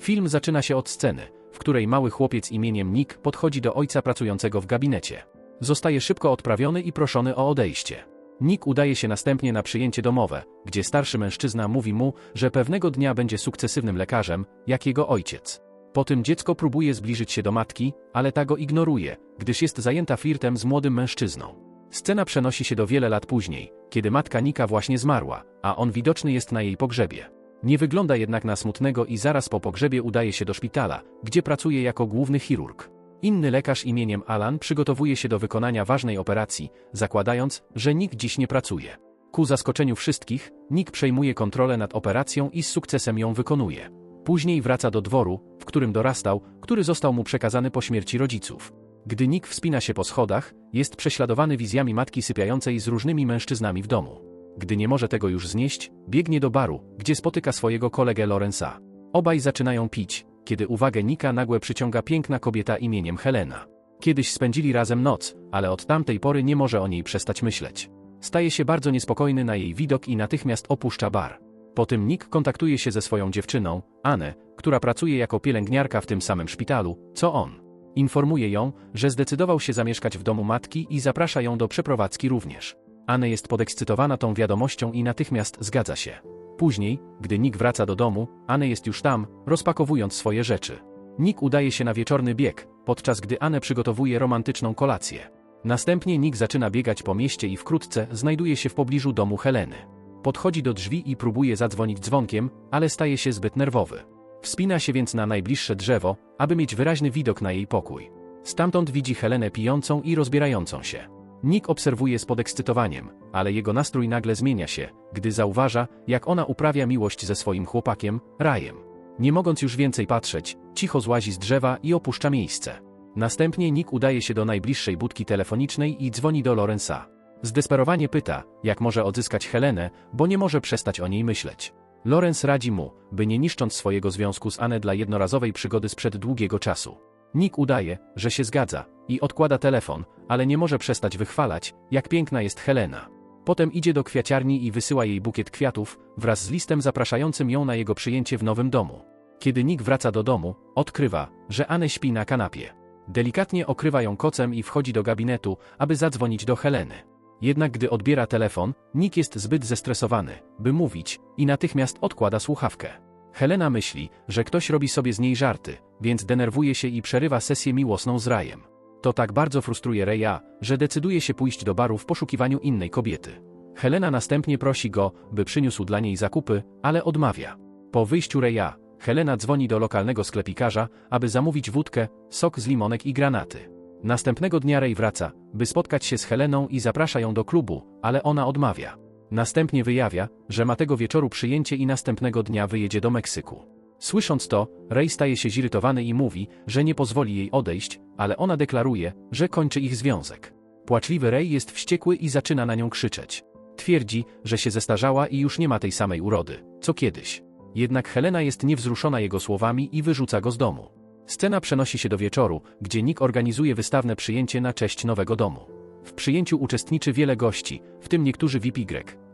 Film zaczyna się od sceny, w której mały chłopiec imieniem Nick podchodzi do ojca pracującego w gabinecie. Zostaje szybko odprawiony i proszony o odejście. Nick udaje się następnie na przyjęcie domowe, gdzie starszy mężczyzna mówi mu, że pewnego dnia będzie sukcesywnym lekarzem, jak jego ojciec. Po tym dziecko próbuje zbliżyć się do matki, ale ta go ignoruje, gdyż jest zajęta flirtem z młodym mężczyzną. Scena przenosi się do wiele lat później, kiedy matka Nika właśnie zmarła, a on widoczny jest na jej pogrzebie. Nie wygląda jednak na smutnego i zaraz po pogrzebie udaje się do szpitala, gdzie pracuje jako główny chirurg. Inny lekarz imieniem Alan przygotowuje się do wykonania ważnej operacji, zakładając, że Nick dziś nie pracuje. Ku zaskoczeniu wszystkich, Nick przejmuje kontrolę nad operacją i z sukcesem ją wykonuje. Później wraca do dworu, w którym dorastał, który został mu przekazany po śmierci rodziców. Gdy Nick wspina się po schodach, jest prześladowany wizjami matki sypiającej z różnymi mężczyznami w domu. Gdy nie może tego już znieść, biegnie do baru, gdzie spotyka swojego kolegę Lorenza. Obaj zaczynają pić, kiedy uwagę Nika nagłe przyciąga piękna kobieta imieniem Helena. Kiedyś spędzili razem noc, ale od tamtej pory nie może o niej przestać myśleć. Staje się bardzo niespokojny na jej widok i natychmiast opuszcza bar. Po tym Nick kontaktuje się ze swoją dziewczyną, Anę, która pracuje jako pielęgniarka w tym samym szpitalu, co on. Informuje ją, że zdecydował się zamieszkać w domu matki i zaprasza ją do przeprowadzki również. Anne jest podekscytowana tą wiadomością i natychmiast zgadza się. Później, gdy Nick wraca do domu, Anne jest już tam, rozpakowując swoje rzeczy. Nick udaje się na wieczorny bieg, podczas gdy Anne przygotowuje romantyczną kolację. Następnie Nick zaczyna biegać po mieście i wkrótce znajduje się w pobliżu domu Heleny. Podchodzi do drzwi i próbuje zadzwonić dzwonkiem, ale staje się zbyt nerwowy. Wspina się więc na najbliższe drzewo, aby mieć wyraźny widok na jej pokój. Stamtąd widzi Helenę pijącą i rozbierającą się. Nick obserwuje z podekscytowaniem, ale jego nastrój nagle zmienia się, gdy zauważa, jak ona uprawia miłość ze swoim chłopakiem, Rajem. Nie mogąc już więcej patrzeć, cicho złazi z drzewa i opuszcza miejsce. Następnie Nick udaje się do najbliższej budki telefonicznej i dzwoni do Lorenza. Zdesperowanie pyta, jak może odzyskać Helenę, bo nie może przestać o niej myśleć. Lorenz radzi mu, by nie niszcząc swojego związku z Anne dla jednorazowej przygody sprzed długiego czasu. Nick udaje, że się zgadza i odkłada telefon, ale nie może przestać wychwalać, jak piękna jest Helena. Potem idzie do kwiaciarni i wysyła jej bukiet kwiatów, wraz z listem zapraszającym ją na jego przyjęcie w nowym domu. Kiedy Nick wraca do domu, odkrywa, że Anne śpi na kanapie. Delikatnie okrywa ją kocem i wchodzi do gabinetu, aby zadzwonić do Heleny. Jednak gdy odbiera telefon, Nick jest zbyt zestresowany, by mówić, i natychmiast odkłada słuchawkę. Helena myśli, że ktoś robi sobie z niej żarty, więc denerwuje się i przerywa sesję miłosną z Rajem. To tak bardzo frustruje Reya, że decyduje się pójść do baru w poszukiwaniu innej kobiety. Helena następnie prosi go, by przyniósł dla niej zakupy, ale odmawia. Po wyjściu Reya, Helena dzwoni do lokalnego sklepikarza, aby zamówić wódkę, sok z limonek i granaty. Następnego dnia Ray wraca, by spotkać się z Heleną i zaprasza ją do klubu, ale ona odmawia. Następnie wyjawia, że ma tego wieczoru przyjęcie i następnego dnia wyjedzie do Meksyku. Słysząc to, Ray staje się zirytowany i mówi, że nie pozwoli jej odejść, ale ona deklaruje, że kończy ich związek. Płaczliwy Ray jest wściekły i zaczyna na nią krzyczeć. Twierdzi, że się zestarzała i już nie ma tej samej urody, co kiedyś. Jednak Helena jest niewzruszona jego słowami i wyrzuca go z domu. Scena przenosi się do wieczoru, gdzie Nick organizuje wystawne przyjęcie na cześć nowego domu. W przyjęciu uczestniczy wiele gości, w tym niektórzy VIP.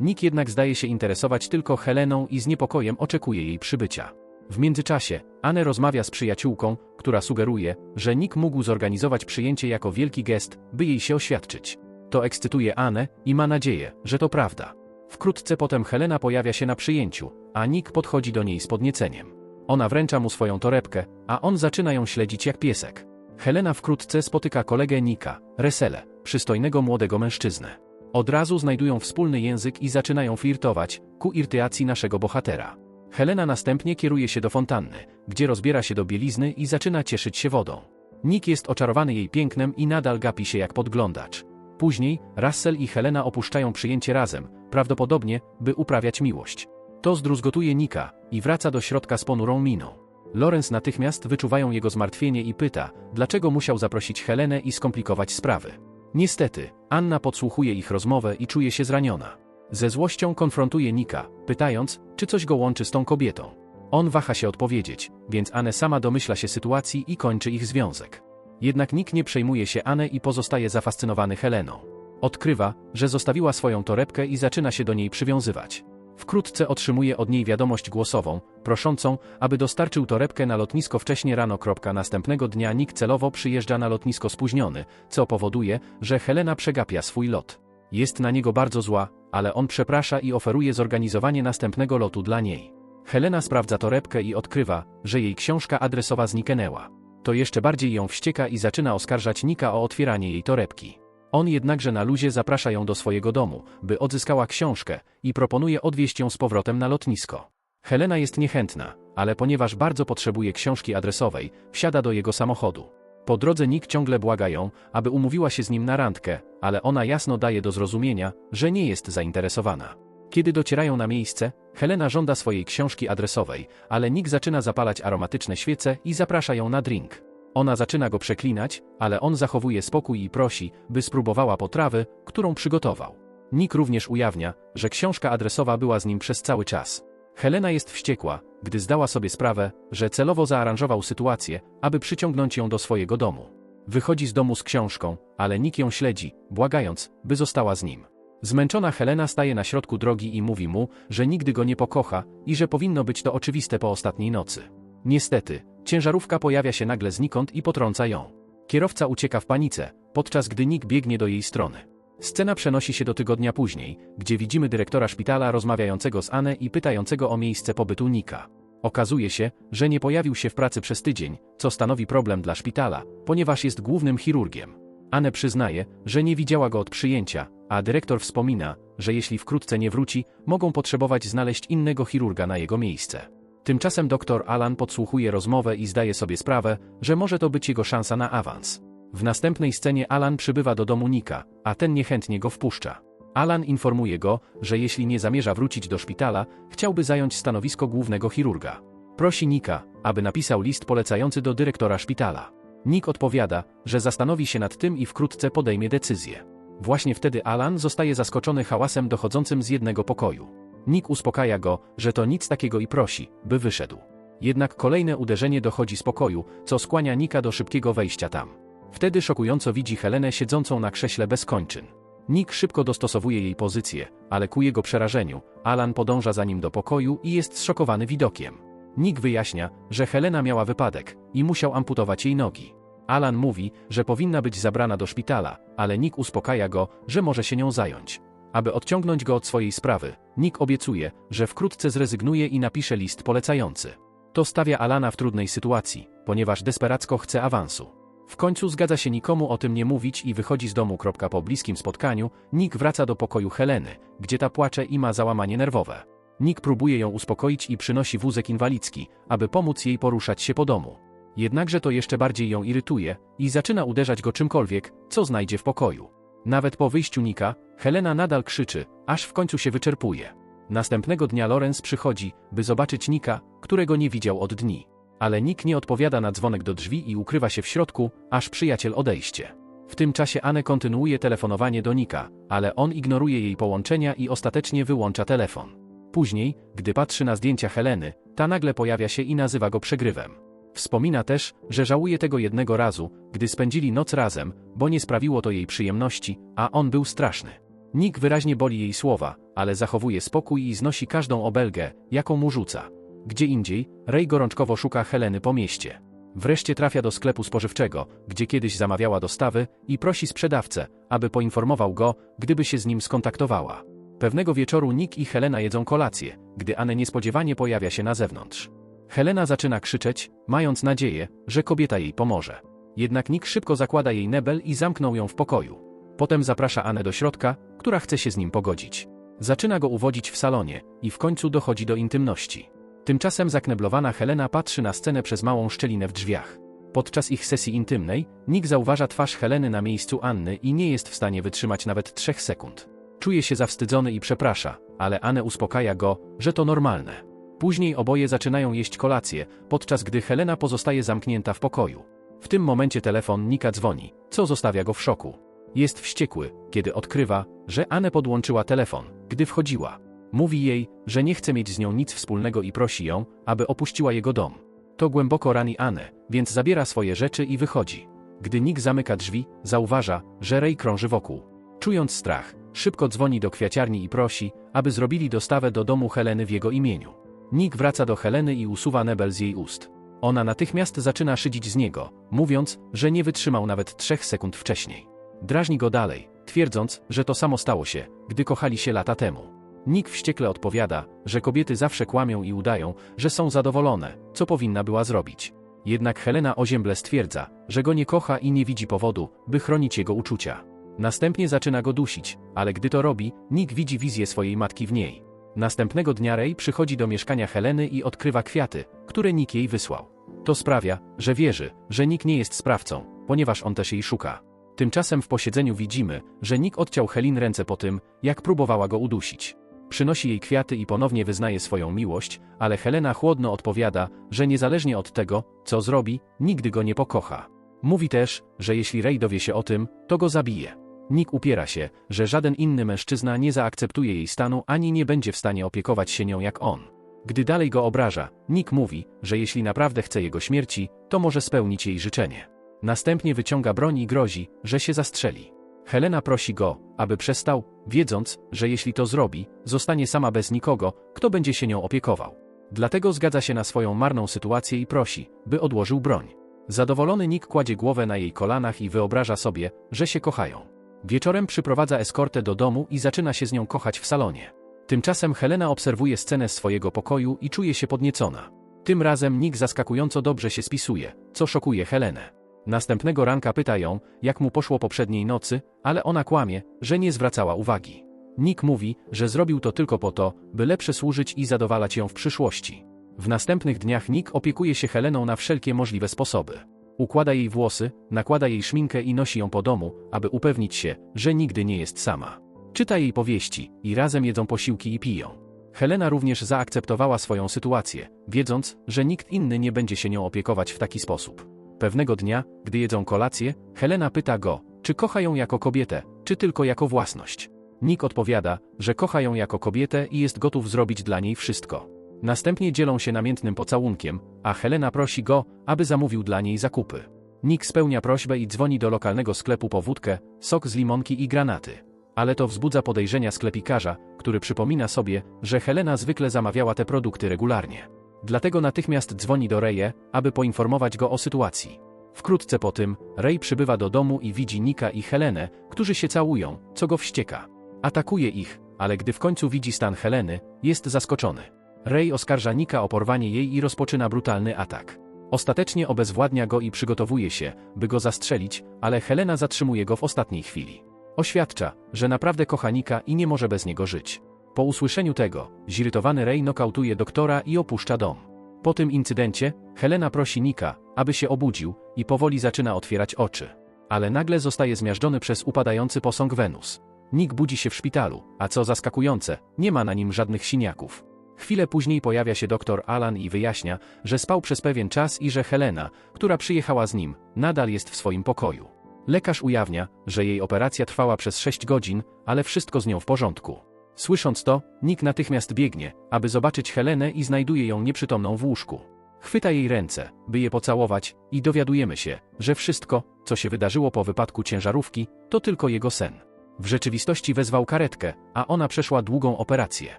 Nick jednak zdaje się interesować tylko Heleną i z niepokojem oczekuje jej przybycia. W międzyczasie, Anne rozmawia z przyjaciółką, która sugeruje, że Nick mógł zorganizować przyjęcie jako wielki gest, by jej się oświadczyć. To ekscytuje Anne i ma nadzieję, że to prawda. Wkrótce potem Helena pojawia się na przyjęciu, a Nick podchodzi do niej z podnieceniem. Ona wręcza mu swoją torebkę, a on zaczyna ją śledzić jak piesek. Helena wkrótce spotyka kolegę Nika, Resele, przystojnego młodego mężczyznę. Od razu znajdują wspólny język i zaczynają flirtować, ku irytacji naszego bohatera. Helena następnie kieruje się do fontanny, gdzie rozbiera się do bielizny i zaczyna cieszyć się wodą. Nick jest oczarowany jej pięknem i nadal gapi się jak podglądacz. Później Russell i Helena opuszczają przyjęcie razem, prawdopodobnie, by uprawiać miłość. To zdruzgotuje Nika i wraca do środka z ponurą miną. Lorenz natychmiast wyczuwają jego zmartwienie i pyta, dlaczego musiał zaprosić Helenę i skomplikować sprawy. Niestety, Anna podsłuchuje ich rozmowę i czuje się zraniona. Ze złością konfrontuje Nika, pytając, czy coś go łączy z tą kobietą. On waha się odpowiedzieć, więc Anne sama domyśla się sytuacji i kończy ich związek. Jednak nikt nie przejmuje się Anne i pozostaje zafascynowany Heleną. Odkrywa, że zostawiła swoją torebkę i zaczyna się do niej przywiązywać. Wkrótce otrzymuje od niej wiadomość głosową, proszącą, aby dostarczył torebkę na lotnisko wcześnie rano. Następnego dnia Nick celowo przyjeżdża na lotnisko spóźniony, co powoduje, że Helena przegapia swój lot. Jest na niego bardzo zła, ale on przeprasza i oferuje zorganizowanie następnego lotu dla niej. Helena sprawdza torebkę i odkrywa, że jej książka adresowa zniknęła. To jeszcze bardziej ją wścieka i zaczyna oskarżać Nika o otwieranie jej torebki. On jednakże na luzie zaprasza ją do swojego domu, by odzyskała książkę i proponuje odwieźć ją z powrotem na lotnisko. Helena jest niechętna, ale ponieważ bardzo potrzebuje książki adresowej, wsiada do jego samochodu. Po drodze Nick ciągle błaga ją, aby umówiła się z nim na randkę, ale ona jasno daje do zrozumienia, że nie jest zainteresowana. Kiedy docierają na miejsce, Helena żąda swojej książki adresowej, ale Nick zaczyna zapalać aromatyczne świece i zaprasza ją na drink. Ona zaczyna go przeklinać, ale on zachowuje spokój i prosi, by spróbowała potrawy, którą przygotował. Nick również ujawnia, że książka adresowa była z nim przez cały czas. Helena jest wściekła, gdy zdała sobie sprawę, że celowo zaaranżował sytuację, aby przyciągnąć ją do swojego domu. Wychodzi z domu z książką, ale Nick ją śledzi, błagając, by została z nim. Zmęczona Helena staje na środku drogi i mówi mu, że nigdy go nie pokocha i że powinno być to oczywiste po ostatniej nocy. Niestety, ciężarówka pojawia się nagle znikąd i potrąca ją. Kierowca ucieka w panice, podczas gdy Nick biegnie do jej strony. Scena przenosi się do tygodnia później, gdzie widzimy dyrektora szpitala rozmawiającego z Anne i pytającego o miejsce pobytu Nika. Okazuje się, że nie pojawił się w pracy przez tydzień, co stanowi problem dla szpitala, ponieważ jest głównym chirurgiem. Anne przyznaje, że nie widziała go od przyjęcia, a dyrektor wspomina, że jeśli wkrótce nie wróci, mogą potrzebować znaleźć innego chirurga na jego miejsce. Tymczasem dr Alan podsłuchuje rozmowę i zdaje sobie sprawę, że może to być jego szansa na awans. W następnej scenie Alan przybywa do domu Nika, a ten niechętnie go wpuszcza. Alan informuje go, że jeśli nie zamierza wrócić do szpitala, chciałby zająć stanowisko głównego chirurga. Prosi Nika, aby napisał list polecający do dyrektora szpitala. Nick odpowiada, że zastanowi się nad tym i wkrótce podejmie decyzję. Właśnie wtedy Alan zostaje zaskoczony hałasem dochodzącym z jednego pokoju. Nick uspokaja go, że to nic takiego i prosi, by wyszedł. Jednak kolejne uderzenie dochodzi z pokoju, co skłania Nika do szybkiego wejścia tam. Wtedy szokująco widzi Helenę siedzącą na krześle bez kończyn. Nick szybko dostosowuje jej pozycję, ale ku jego przerażeniu, Alan podąża za nim do pokoju i jest zszokowany widokiem. Nick wyjaśnia, że Helena miała wypadek i musiał amputować jej nogi. Alan mówi, że powinna być zabrana do szpitala, ale Nick uspokaja go, że może się nią zająć. Aby odciągnąć go od swojej sprawy, Nick obiecuje, że wkrótce zrezygnuje i napisze list polecający. To stawia Alana w trudnej sytuacji, ponieważ desperacko chce awansu. W końcu zgadza się nikomu o tym nie mówić i wychodzi z domu. Po bliskim spotkaniu, Nick wraca do pokoju Heleny, gdzie ta płacze i ma załamanie nerwowe. Nick próbuje ją uspokoić i przynosi wózek inwalidzki, aby pomóc jej poruszać się po domu. Jednakże to jeszcze bardziej ją irytuje i zaczyna uderzać go czymkolwiek, co znajdzie w pokoju. Nawet po wyjściu Nika, Helena nadal krzyczy, aż w końcu się wyczerpuje. Następnego dnia Lorenz przychodzi, by zobaczyć Nika, którego nie widział od dni. Ale Nick nie odpowiada na dzwonek do drzwi i ukrywa się w środku, aż przyjaciel odejście. W tym czasie Anne kontynuuje telefonowanie do Nika, ale on ignoruje jej połączenia i ostatecznie wyłącza telefon. Później, gdy patrzy na zdjęcia Heleny, ta nagle pojawia się i nazywa go przegrywem. Wspomina też, że żałuje tego jednego razu, gdy spędzili noc razem, bo nie sprawiło to jej przyjemności, a on był straszny. Nick wyraźnie boli jej słowa, ale zachowuje spokój i znosi każdą obelgę, jaką mu rzuca. Gdzie indziej, Ray gorączkowo szuka Heleny po mieście. Wreszcie trafia do sklepu spożywczego, gdzie kiedyś zamawiała dostawy i prosi sprzedawcę, aby poinformował go, gdyby się z nim skontaktowała. Pewnego wieczoru Nick i Helena jedzą kolację, gdy Anne niespodziewanie pojawia się na zewnątrz. Helena zaczyna krzyczeć, mając nadzieję, że kobieta jej pomoże. Jednak Nick szybko zakłada jej nebel i zamknął ją w pokoju. Potem zaprasza Anę do środka, która chce się z nim pogodzić. Zaczyna go uwodzić w salonie i w końcu dochodzi do intymności. Tymczasem zakneblowana Helena patrzy na scenę przez małą szczelinę w drzwiach. Podczas ich sesji intymnej, Nick zauważa twarz Heleny na miejscu Anny i nie jest w stanie wytrzymać nawet trzech sekund. Czuje się zawstydzony i przeprasza, ale Anę uspokaja go, że to normalne. Później oboje zaczynają jeść kolację, podczas gdy Helena pozostaje zamknięta w pokoju. W tym momencie telefon Nika dzwoni, co zostawia go w szoku. Jest wściekły, kiedy odkrywa, że Anne podłączyła telefon, gdy wchodziła. Mówi jej, że nie chce mieć z nią nic wspólnego i prosi ją, aby opuściła jego dom. To głęboko rani Anę, więc zabiera swoje rzeczy i wychodzi. Gdy Nick zamyka drzwi, zauważa, że Ray krąży wokół. Czując strach, szybko dzwoni do kwiaciarni i prosi, aby zrobili dostawę do domu Heleny w jego imieniu. Nick wraca do Heleny i usuwa nebel z jej ust. Ona natychmiast zaczyna szydzić z niego, mówiąc, że nie wytrzymał nawet trzech sekund wcześniej. Drażni go dalej, twierdząc, że to samo stało się, gdy kochali się lata temu. Nick wściekle odpowiada, że kobiety zawsze kłamią i udają, że są zadowolone, co powinna była zrobić. Jednak Helena ozięble stwierdza, że go nie kocha i nie widzi powodu, by chronić jego uczucia. Następnie zaczyna go dusić, ale gdy to robi, Nick widzi wizję swojej matki w niej. Następnego dnia Ray przychodzi do mieszkania Heleny i odkrywa kwiaty, które Nick jej wysłał. To sprawia, że wierzy, że Nick nie jest sprawcą, ponieważ on też jej szuka. Tymczasem w posiedzeniu widzimy, że Nick odciął Helin ręce po tym, jak próbowała go udusić. Przynosi jej kwiaty i ponownie wyznaje swoją miłość, ale Helena chłodno odpowiada, że niezależnie od tego, co zrobi, nigdy go nie pokocha. Mówi też, że jeśli Ray dowie się o tym, to go zabije. Nick upiera się, że żaden inny mężczyzna nie zaakceptuje jej stanu ani nie będzie w stanie opiekować się nią jak on. Gdy dalej go obraża, Nick mówi, że jeśli naprawdę chce jego śmierci, to może spełnić jej życzenie. Następnie wyciąga broń i grozi, że się zastrzeli. Helena prosi go, aby przestał, wiedząc, że jeśli to zrobi, zostanie sama bez nikogo, kto będzie się nią opiekował. Dlatego zgadza się na swoją marną sytuację i prosi, by odłożył broń. Zadowolony Nick kładzie głowę na jej kolanach i wyobraża sobie, że się kochają. Wieczorem przyprowadza eskortę do domu i zaczyna się z nią kochać w salonie. Tymczasem Helena obserwuje scenę swojego pokoju i czuje się podniecona. Tym razem Nick zaskakująco dobrze się spisuje, co szokuje Helenę. Następnego ranka pyta ją, jak mu poszło poprzedniej nocy, ale ona kłamie, że nie zwracała uwagi. Nick mówi, że zrobił to tylko po to, by lepsze służyć i zadowalać ją w przyszłości. W następnych dniach Nick opiekuje się Heleną na wszelkie możliwe sposoby. Układa jej włosy, nakłada jej szminkę i nosi ją po domu, aby upewnić się, że nigdy nie jest sama. Czyta jej powieści i razem jedzą posiłki i piją. Helena również zaakceptowała swoją sytuację, wiedząc, że nikt inny nie będzie się nią opiekować w taki sposób. Pewnego dnia, gdy jedzą kolację, Helena pyta go, czy kocha ją jako kobietę, czy tylko jako własność. Nick odpowiada, że kocha ją jako kobietę i jest gotów zrobić dla niej wszystko. Następnie dzielą się namiętnym pocałunkiem, a Helena prosi go, aby zamówił dla niej zakupy. Nick spełnia prośbę i dzwoni do lokalnego sklepu po wódkę, sok z limonki i granaty. Ale to wzbudza podejrzenia sklepikarza, który przypomina sobie, że Helena zwykle zamawiała te produkty regularnie. Dlatego natychmiast dzwoni do Reje, aby poinformować go o sytuacji. Wkrótce po tym, Ray przybywa do domu i widzi Nika i Helenę, którzy się całują, co go wścieka. Atakuje ich, ale gdy w końcu widzi stan Heleny, jest zaskoczony. Ray oskarża Nika o porwanie jej i rozpoczyna brutalny atak. Ostatecznie obezwładnia go i przygotowuje się, by go zastrzelić, ale Helena zatrzymuje go w ostatniej chwili. Oświadcza, że naprawdę kocha Nika i nie może bez niego żyć. Po usłyszeniu tego, zirytowany Ray nokautuje doktora i opuszcza dom. Po tym incydencie, Helena prosi Nika, aby się obudził i powoli zaczyna otwierać oczy. Ale nagle zostaje zmiażdżony przez upadający posąg Wenus. Nick budzi się w szpitalu, a co zaskakujące, nie ma na nim żadnych siniaków. Chwilę później pojawia się doktor Alan i wyjaśnia, że spał przez pewien czas i że Helena, która przyjechała z nim, nadal jest w swoim pokoju. Lekarz ujawnia, że jej operacja trwała przez 6 godzin, ale wszystko z nią w porządku. Słysząc to, Nick natychmiast biegnie, aby zobaczyć Helenę i znajduje ją nieprzytomną w łóżku. Chwyta jej ręce, by je pocałować, i dowiadujemy się, że wszystko, co się wydarzyło po wypadku ciężarówki, to tylko jego sen. W rzeczywistości wezwał karetkę, a ona przeszła długą operację.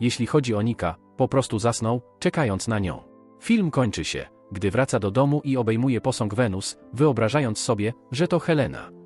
Jeśli chodzi o Nika, po prostu zasnął, czekając na nią. Film kończy się, gdy wraca do domu i obejmuje posąg Wenus, wyobrażając sobie, że to Helena.